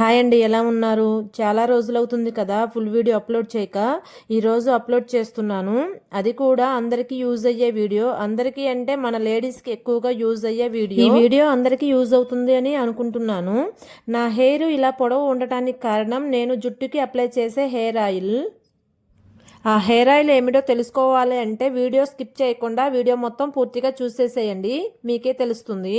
Hi అండి ఎలా ఉన్నారు? చాలా రోజులు అవుతుంది కదా ఫుల్ వీడియో అప్లోడ్ చేయక. ఈరోజు అప్లోడ్ చేస్తున్నాను. అది కూడా అందరికీ యూజ్ అయ్యే వీడియో. అందరికీ అంటే మన లేడీస్కి ఎక్కువగా యూజ్ అయ్యే వీడియో. ఈ వీడియో అందరికీ యూజ్ అవుతుంది అని అనుకుంటున్నాను. నా హెయిర్ ఇలా పొడవు ఉండటానికి కారణం నేను జుట్టుకి అప్లై చేసే హెయిర్ ఆయిల్. ఆ హెయిర్ ఆయిల్ ఏమిటో తెలుసుకోవాలి అంటే వీడియో స్కిప్ చేయకుండా వీడియో మొత్తం పూర్తిగా చూసేసేయండి. మీకే తెలుస్తుంది.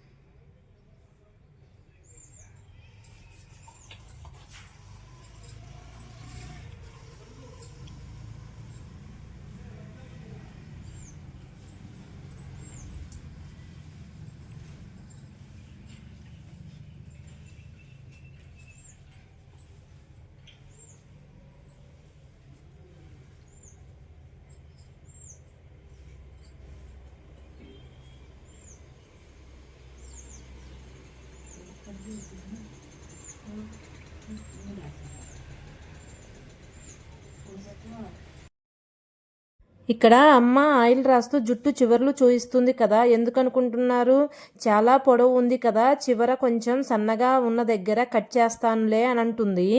ఇక్కడ అమ్మ ఆయిల్ రాస్తూ జుట్టు చివర్లు చూయిస్తుంది కదా ఎందుకనుకుంటున్నారు? చాలా పొడవు ఉంది కదా చివర కొంచెం సన్నగా ఉన్న దగ్గర కట్ చేస్తానులే అని అంటుంది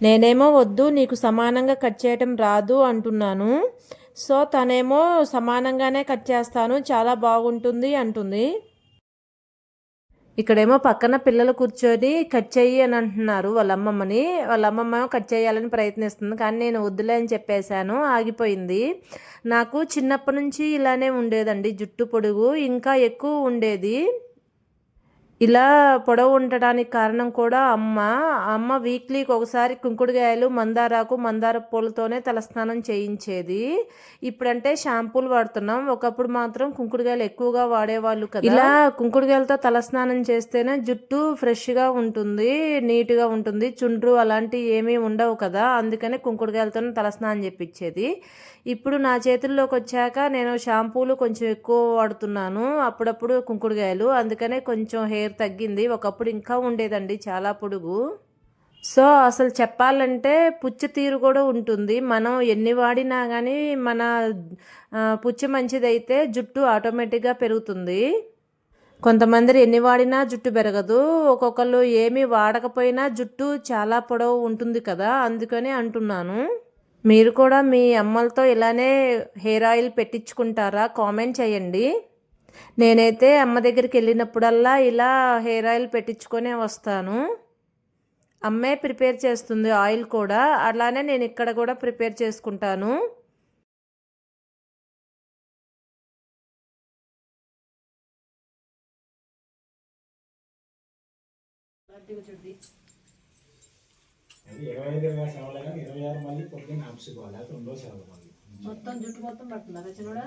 నేనేమో వద్దు నీకు సమానంగా కట్ చేయటం రాదు అంటున్నాను. సో తనేమో సమానంగానే కట్ చేస్తాను చాలా బాగుంటుంది అంటుంది. ఇక్కడేమో పక్కన పిల్లలు కూర్చొని కట్ చెయ్యి అని అంటున్నారు వాళ్ళ అమ్మమ్మని వాళ్ళ అమ్మమ్మ కట్ చేయాలని ప్రయత్నిస్తుంది కానీ నేను వద్దులే అని చెప్పేశాను ఆగిపోయింది. నాకు చిన్నప్పటి నుంచి ఇలానే ఉండేదండి జుట్టు పొడుగు ఇంకా ఎక్కువ ఉండేది. ఇలా పొడవు ఉండటానికి కారణం కూడా అమ్మ. అమ్మ వీక్లీకి ఒకసారి కుంకుడుగాయలు మందారాకు మందార పూలతోనే తలస్నానం చేయించేది. ఇప్పుడంటే షాంపూలు వాడుతున్నాం. ఒకప్పుడు మాత్రం కుంకుడుగాయలు ఎక్కువగా వాడేవాళ్ళు కదా. ఇలా కుంకుడుగాయలతో తలస్నానం చేస్తేనే జుట్టు ఫ్రెష్గా ఉంటుంది నీట్గా ఉంటుంది. చుండ్రు అలాంటివి ఏమీ ఉండవు కదా. అందుకనే కుంకుడుగాయలతోనే తలస్నానం చేపించేది. ఇప్పుడు నా చేతుల్లోకి వచ్చాక నేను షాంపూలు కొంచెం ఎక్కువ వాడుతున్నాను. అప్పుడప్పుడు కుంకుడుగాయలు అందుకనే కొంచెం హెయిర్ తగ్గింది. ఒకప్పుడు ఇంకా ఉండేదండి చాలా పొడుగు. సో అసలు చెప్పాలంటే పుచ్చు తీరు కూడా ఉంటుంది. మనం ఎన్ని వాడినా కానీ మన పుచ్చు మంచిదైతే జుట్టు ఆటోమేటిక్గా పెరుగుతుంది. కొంతమంది ఎన్ని వాడినా జుట్టు పెరగదు. ఒక్కొక్కరు ఏమి వాడకపోయినా జుట్టు చాలా పొడవు ఉంటుంది కదా అందుకని అంటున్నాను. మీరు కూడా మీ అమ్మలతో ఇలానే హెయిర్ ఆయిల్ పెట్టించుకుంటారా? కామెంట్ చేయండి. నేనైతే అమ్మ దగ్గరికి వెళ్ళినప్పుడల్లా ఇలా హెయిర్ ఆయిల్ పెట్టించుకొనే వస్తాను. అమ్మే ప్రిపేర్ చేస్తుంది ఆయిల్ కూడా. అలానే నేను ఇక్కడ కూడా ప్రిపేర్ చేసుకుంటాను. చూడండి ఇరవై ఐదు ఆరు మళ్ళీ పొద్దున్న ఆపుకోవాలి అది రెండో సెలవు మళ్ళీ మొత్తం జుట్టు మొత్తం పడుతుందా చిన్నడా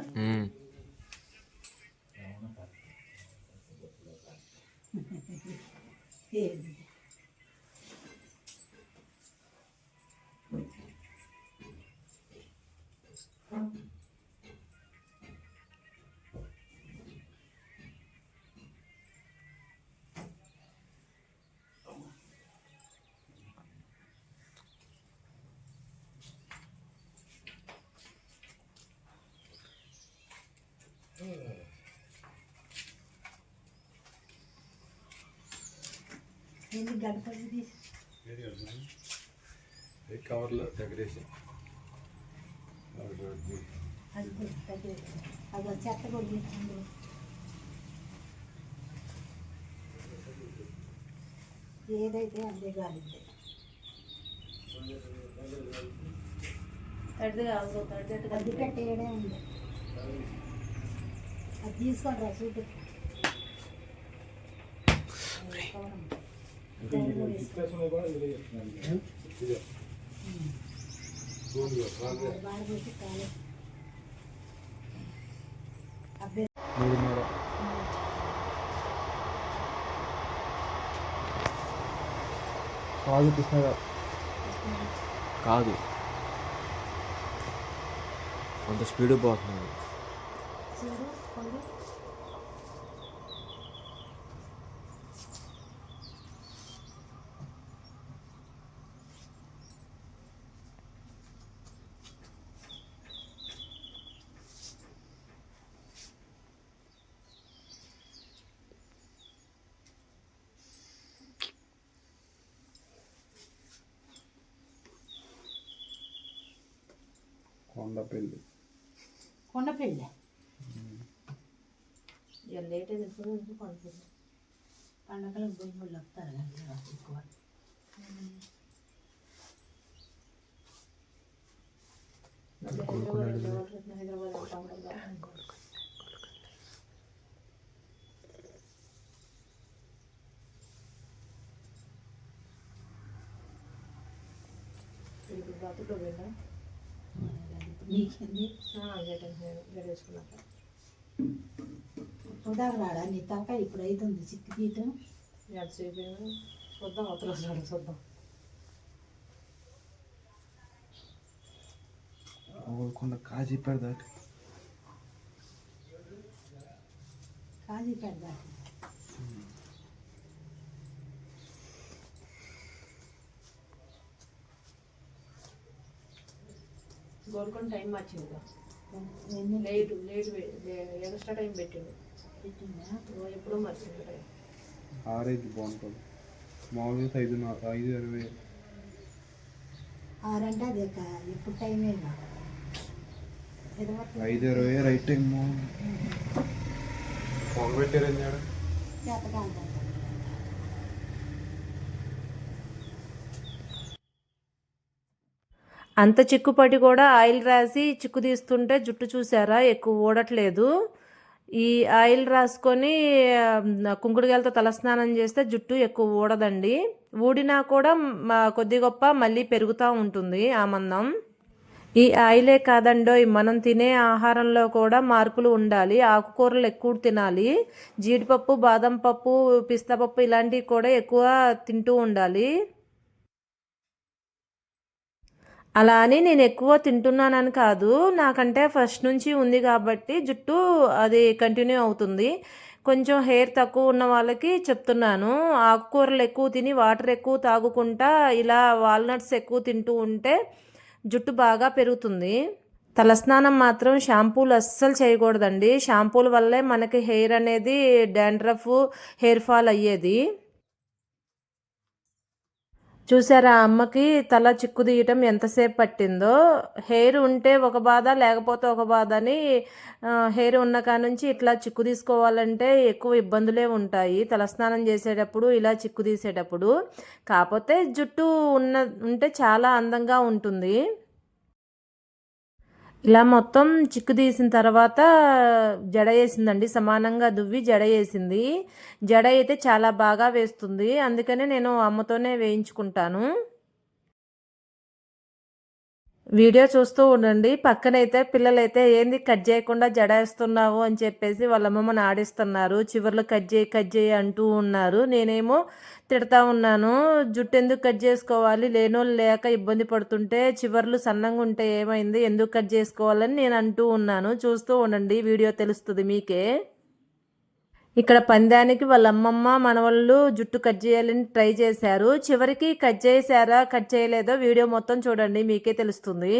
కవర్లో డెకరేషన్ అది చెత్త కొద్ది ఏదైతే అదే కాలిద్దే తడిది కాదు తడిది అది ఉంది. అది తీసుకోండి రా చూడు. మూడున్నర కాదు. కృష్ణ కాదు అంత స్పీడ్ పోతున్నాడు. చూడు కొండు కొండపల్లి కొండ పెళ్ళి లేట్ అయింది ఇప్పుడు పడుతుంది పండగలకు పోయి వాళ్ళు వస్తారు కదా ఎక్కువ నీకేంది ఇప్పుడు దాకా రాడా నీ ఇప్పుడు అవుతుంది చిక్కు తీయటం చూద్దాం అవతల చూద్దాం. కొండ కాజీ పెడదాటి కాజీ పెడదా గోల్కొండ టైం వచ్చింది ఎన్ని లేట్ లేట్ ఎక్స్ట్రా టైం పెట్టిండు. పెట్టిందా ఎప్పుడో మర్చింది టైం. ఆరైదు బాగుంటుంది. మామూలుగా ఐదు నా- ఐదు ఇరవై. ఆరంటే అదే ఎప్పుడు టైం అయినా ఇరవై ఐదు ఇరవై రైట్ టైం ఆడ చేతకాంత అంత చిక్కుపట్టి కూడా ఆయిల్ రాసి చిక్కు తీస్తుంటే జుట్టు చూసారా? ఎక్కువ ఊడట్లేదు. ఈ ఆయిల్ రాసుకొని కుంకుడుగాయలతో తలస్నానం చేస్తే జుట్టు ఎక్కువ ఊడదండి. ఊడినా కూడా కొద్ది గొప్ప మళ్ళీ పెరుగుతూ ఉంటుంది ఆ మందం. ఈ ఆయిలే కాదండోయ్ మనం తినే ఆహారంలో కూడా మార్పులు ఉండాలి. ఆకుకూరలు ఎక్కువ తినాలి. జీడిపప్పు బాదం పప్పు పిస్తా పప్పు ఇలాంటివి కూడా ఎక్కువ తింటూ ఉండాలి. అలా అని నేను ఎక్కువ తింటున్నానని కాదు. నాకంటే ఫస్ట్ నుంచి ఉంది కాబట్టి జుట్టు అది కంటిన్యూ అవుతుంది. కొంచెం హెయిర్ తక్కువ ఉన్న వాళ్ళకి చెప్తున్నాను. ఆకుకూరలు ఎక్కువ తిని వాటర్ ఎక్కువ తాగుకుంటా ఇలా వాల్నట్స్ ఎక్కువ తింటూ ఉంటే జుట్టు బాగా పెరుగుతుంది. తలస్నానం మాత్రం షాంపూలు అస్సలు చేయకూడదండి. షాంపూల వల్లే మనకి హెయిర్ అనేది డాండ్రఫ్ హెయిర్ ఫాల్ అయ్యేది. చూసారా అమ్మకి తల చిక్కు తీయటం ఎంతసేపు పట్టిందో? హెయిర్ ఉంటే ఒక బాధ లేకపోతే ఒక బాధ అని హెయిర్ ఉన్న కాడ నుంచి ఇట్లా చిక్కు తీసుకోవాలంటే ఎక్కువ ఇబ్బందులే ఉంటాయి. తలస్నానం చేసేటప్పుడు ఇలా చిక్కు తీసేటప్పుడు. కాకపోతే జుట్టు ఉన్న ఉంటే చాలా అందంగా ఉంటుంది. ఇలా మొత్తం చిక్కు తీసిన తర్వాత జడ వేసిందండి. సమానంగా దువ్వి జడ వేసింది. జడ అయితే చాలా బాగా వేస్తుంది. అందుకనే నేను అమ్మతోనే వేయించుకుంటాను. వీడియో చూస్తూ ఉండండి. పక్కనైతే పిల్లలైతే ఏంది కట్ చేయకుండా జడ వేస్తున్నావు అని చెప్పేసి వాళ్ళ అమ్మమ్మని ఆడిస్తున్నారు చివర్లో కట్ చేయి కట్ చేయి అంటూ ఉన్నారు. నేనేమో తిడతా ఉన్నాను. జుట్టు ఎందుకు కట్ చేసుకోవాలి? లేనోళ్ళు లేక ఇబ్బంది పడుతుంటే చివర్లు సన్నంగా ఉంటే ఏమైంది? ఎందుకు కట్ చేసుకోవాలని నేను అంటూ ఉన్నాను. చూస్తూ ఉండండి. వీడియో తెలుస్తుంది మీకే. ఇక్కడ పందానికి వాళ్ళ అమ్మమ్మ మనవాళ్ళు జుట్టు కట్ చేయాలని ట్రై చేశారు. చివరికి కట్ చేశారా కట్ చేయలేదో వీడియో మొత్తం చూడండి మీకే తెలుస్తుంది.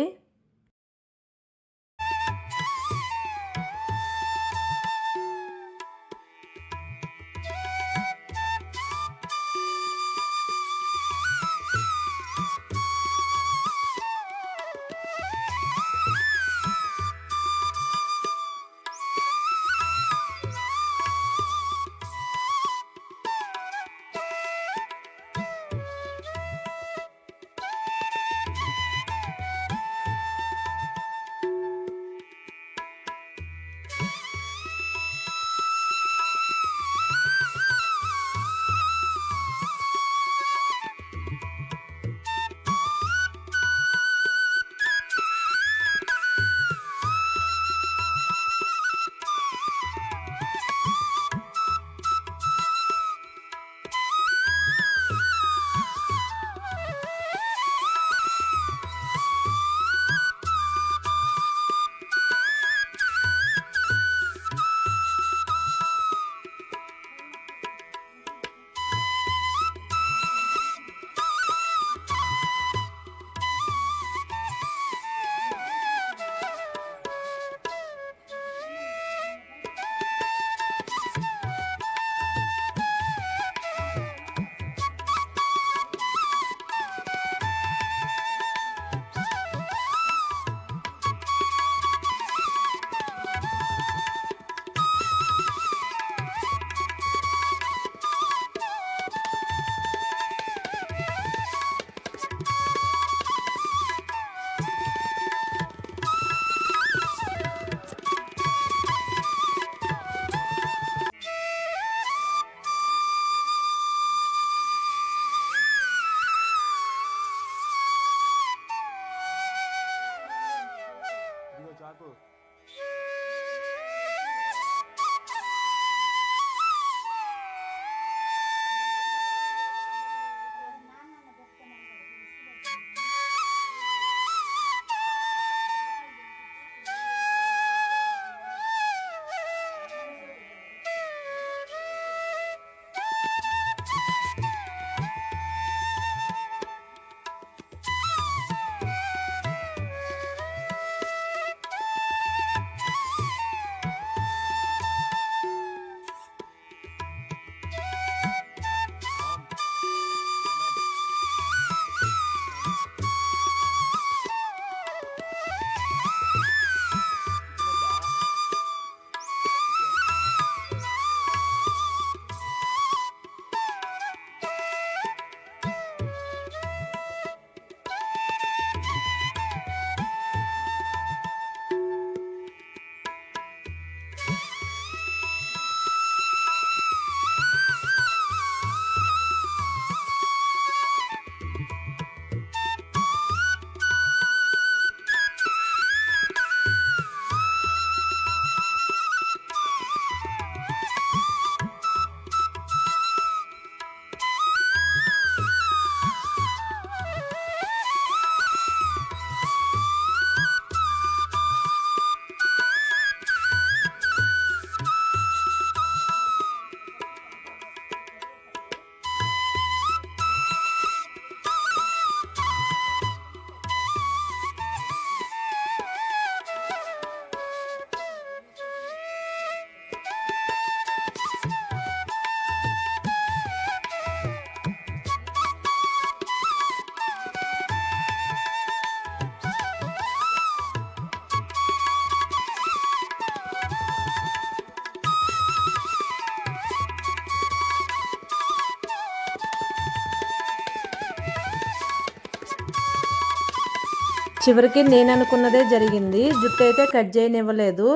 చివరికి నేను అనుకున్నదే జరిగింది. జుట్టు అయితే కట్ చేయనివ్వలేదు.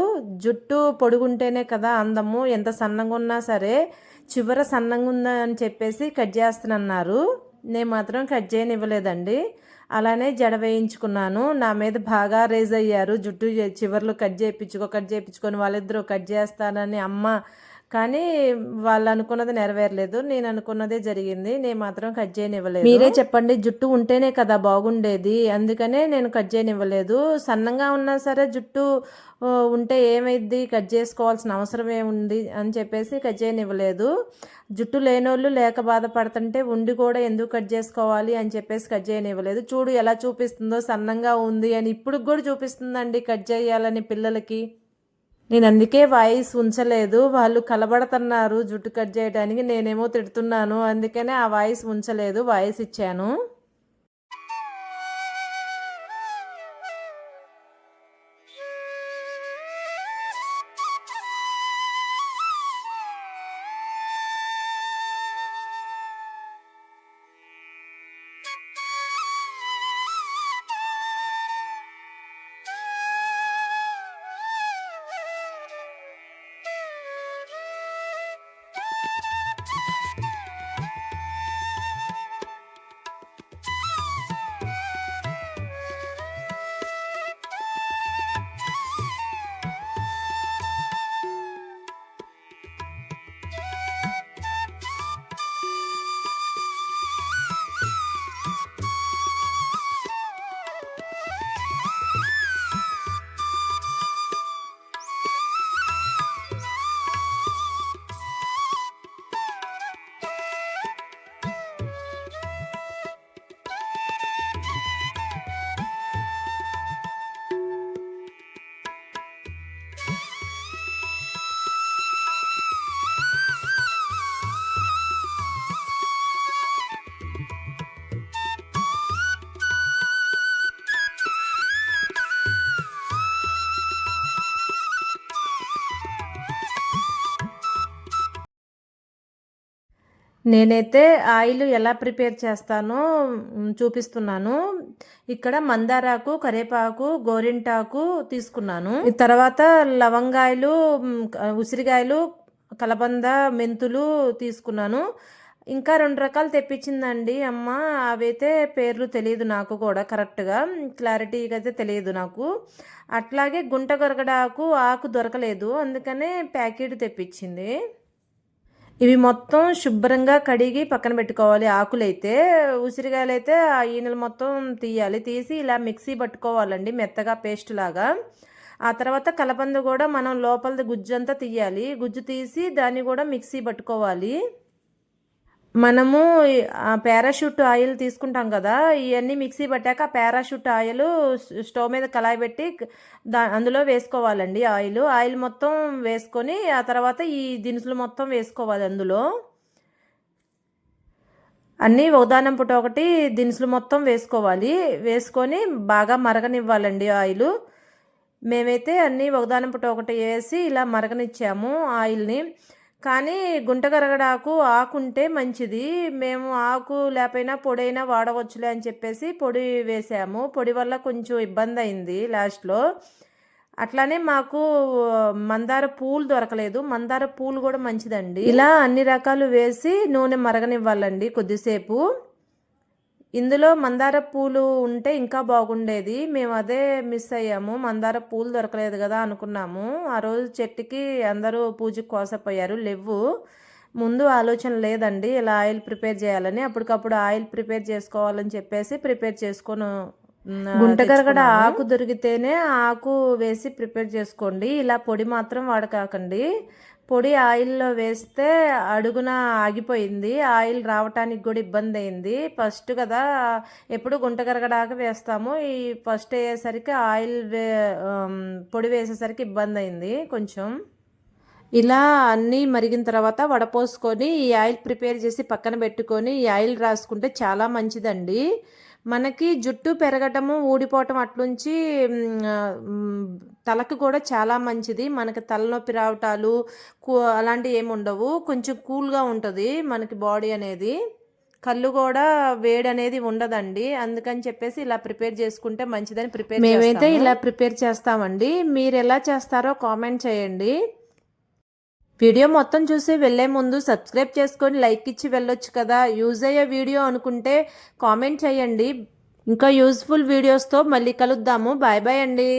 జుట్టు పొడుగుంటేనే కదా అందము. ఎంత సన్నంగా ఉన్నా సరే చివర సన్నంగా ఉందా అని చెప్పేసి కట్ చేస్తానన్నారు. నేను మాత్రం కట్ చేయనివ్వలేదండి. అలానే జడ వేయించుకున్నాను. నా మీద బాగా రేజ్ అయ్యారు. జుట్టు చివర్లు కట్ చేయించుకో కట్ చేయించుకొని వాళ్ళిద్దరూ కట్ చేస్తానని అమ్మ కానీ వాళ్ళు అనుకున్నది నెరవేరలేదు. నేను అనుకున్నదే జరిగింది. నేను మాత్రం కట్ చేయనివ్వలేదు. మీరే చెప్పండి జుట్టు ఉంటేనే కదా బాగుండేది. అందుకనే నేను కట్ చేయనివ్వలేదు. సన్నంగా ఉన్నా సరే జుట్టు ఉంటే ఏమైద్ది? కట్ చేసుకోవాల్సిన అవసరం ఏముంది? అని చెప్పేసి కట్ చేయనివ్వలేదు. జుట్టు లేనోళ్ళు లేక బాధపడుతుంటే ఉండి కూడా ఎందుకు కట్ చేసుకోవాలి? అని చెప్పేసి కట్ చేయనివ్వలేదు. చూడు ఎలా చూపిస్తుందో సన్నంగా ఉంది అని ఇప్పుడు కూడా చూపిస్తుందండి కట్ చేయాలని పిల్లలకి. నేను అందుకే వాయిస్ ఉంచలేదు. వాళ్ళు కలబడుతున్నారు జుట్టు కట్ చేయడానికి నేనేమో తిడుతున్నాను. అందుకనే ఆ వాయిస్ ఉంచలేదు. వాయిస్ ఇచ్చాను. నేనైతే ఆయిల్ ఎలా ప్రిపేర్ చేస్తానో చూపిస్తున్నాను. ఇక్కడ మందారాకు కరేపాకు గోరింటాకు తీసుకున్నాను. తర్వాత లవంగాయలు ఉసిరికాయలు కలబంద మెంతులు తీసుకున్నాను. ఇంకా రెండు రకాలు తెప్పించిందండి అమ్మ. అవైతే పేర్లు తెలియదు నాకు కూడా కరెక్ట్గా. క్లారిటీగా అయితే తెలియదు నాకు. అట్లాగే గుంట గొరగడాకు ఆకు దొరకలేదు. అందుకనే ప్యాకెట్ తెప్పించింది. ఇవి మొత్తం శుభ్రంగా కడిగి పక్కన పెట్టుకోవాలి. ఆకులైతే ఉసిరికాయలు అయితే ఆ ఈనెలు మొత్తం తీయాలి. తీసి ఇలా మిక్సీ పట్టుకోవాలండి మెత్తగా పేస్ట్ లాగా. ఆ తర్వాత కలబంద కూడా మనం లోపలది గుజ్జు అంతా తీయాలి. గుజ్జు తీసి దాన్ని కూడా మిక్సీ పట్టుకోవాలి. మనము పారాషూట్ ఆయిల్ తీసుకుంటాం కదా ఇవన్నీ మిక్సీ పట్టాక ఆ పారాషూట్ ఆయిల్ స్టవ్ మీద కళాయి పెట్టి దా అందులో వేసుకోవాలండి ఆయిల్. ఆయిల్ మొత్తం వేసుకొని ఆ తర్వాత ఈ దినుసులు మొత్తం వేసుకోవాలి అందులో. అన్నీ ఒకదానం పుట్ట ఒకటి దినుసులు మొత్తం వేసుకోవాలి. వేసుకొని బాగా మరగనివ్వాలండి ఆయిల్. మేమైతే అన్నీ ఒకదానం పుట్ట ఒకటి వేసి ఇలా మరగనిచ్చాము ఆయిల్ని. కానీ గుంటగరగడాకు ఆకు ఉంటే మంచిది. మేము ఆకు లేకపోయినా పొడైనా వాడవచ్చులే అని చెప్పేసి పొడి వేసాము. పొడి వల్ల కొంచెం ఇబ్బంది అయింది లాస్ట్లో. అట్లానే మాకు మందార పూలు దొరకలేదు. మందార పూలు కూడా మంచిదండి. ఇలా అన్ని రకాలు వేసి నూనె మరగనివ్వాలండి కొద్దిసేపు. ఇందులో మందార పూలు ఉంటే ఇంకా బాగుండేది. మేము అదే మిస్ అయ్యాము. మందార పూలు దొరకలేదు కదా అనుకున్నాము. ఆ రోజు చెట్టుకి అందరూ పూజకు కోసపోయారు. లేవు. ముందు ఆలోచన లేదండి. ఇలా ఆయిల్ ప్రిపేర్ చేయాలని. అప్పటికప్పుడు ఆయిల్ ప్రిపేర్ చేసుకోవాలని చెప్పేసి ప్రిపేర్ చేసుకొని గుంటగరగడ ఆకు దొరికితేనే ఆకు వేసి ప్రిపేర్ చేసుకోండి. ఇలా పొడి మాత్రం వాడకాకండి. పొడి ఆయిల్లో వేస్తే అడుగున ఆగిపోయింది. ఆయిల్ రావటానికి కూడా ఇబ్బంది అయింది. ఫస్ట్ కదా ఎప్పుడు గుంటగరగడాక వేస్తాము. ఈ ఫస్ట్ అయ్యేసరికి ఆయిల్ వే పొడి వేసేసరికి ఇబ్బంది అయింది కొంచెం. ఇలా అన్నీ మరిగిన తర్వాత వడపోసుకొని ఈ ఆయిల్ ప్రిపేర్ చేసి పక్కన పెట్టుకొని ఈ ఆయిల్ రాసుకుంటే చాలా మంచిదండి. మనకి జుట్టు పెరగటము ఊడిపోవటం అట్లుంచి తలకు కూడా చాలా మంచిది. మనకి తలనొప్పి రావటాలు అలాంటివి ఏమి ఉండవు. కొంచెం కూల్గా ఉంటుంది మనకి బాడీ అనేది. కళ్ళు కూడా వేడి అనేది ఉండదండి. అందుకని చెప్పేసి ఇలా ప్రిపేర్ చేసుకుంటే మంచిదని ప్రిపేర్ మేమైతే ఇలా ప్రిపేర్ చేస్తామండి. మీరు ఎలా చేస్తారో కామెంట్ చేయండి. వీడియో మొత్తం చూసి వెళ్ళే ముందు సబ్స్క్రైబ్ చేసుకొని లైక్ ఇచ్చి వెళ్ళొచ్చు కదా. యూజ్ అయ్యే వీడియో అనుకుంటే కామెంట్ చేయండి. ఇంకా యూస్ఫుల్ వీడియోస్తో మళ్ళీ కలుద్దాము. బాయ్ బాయ్ అండి.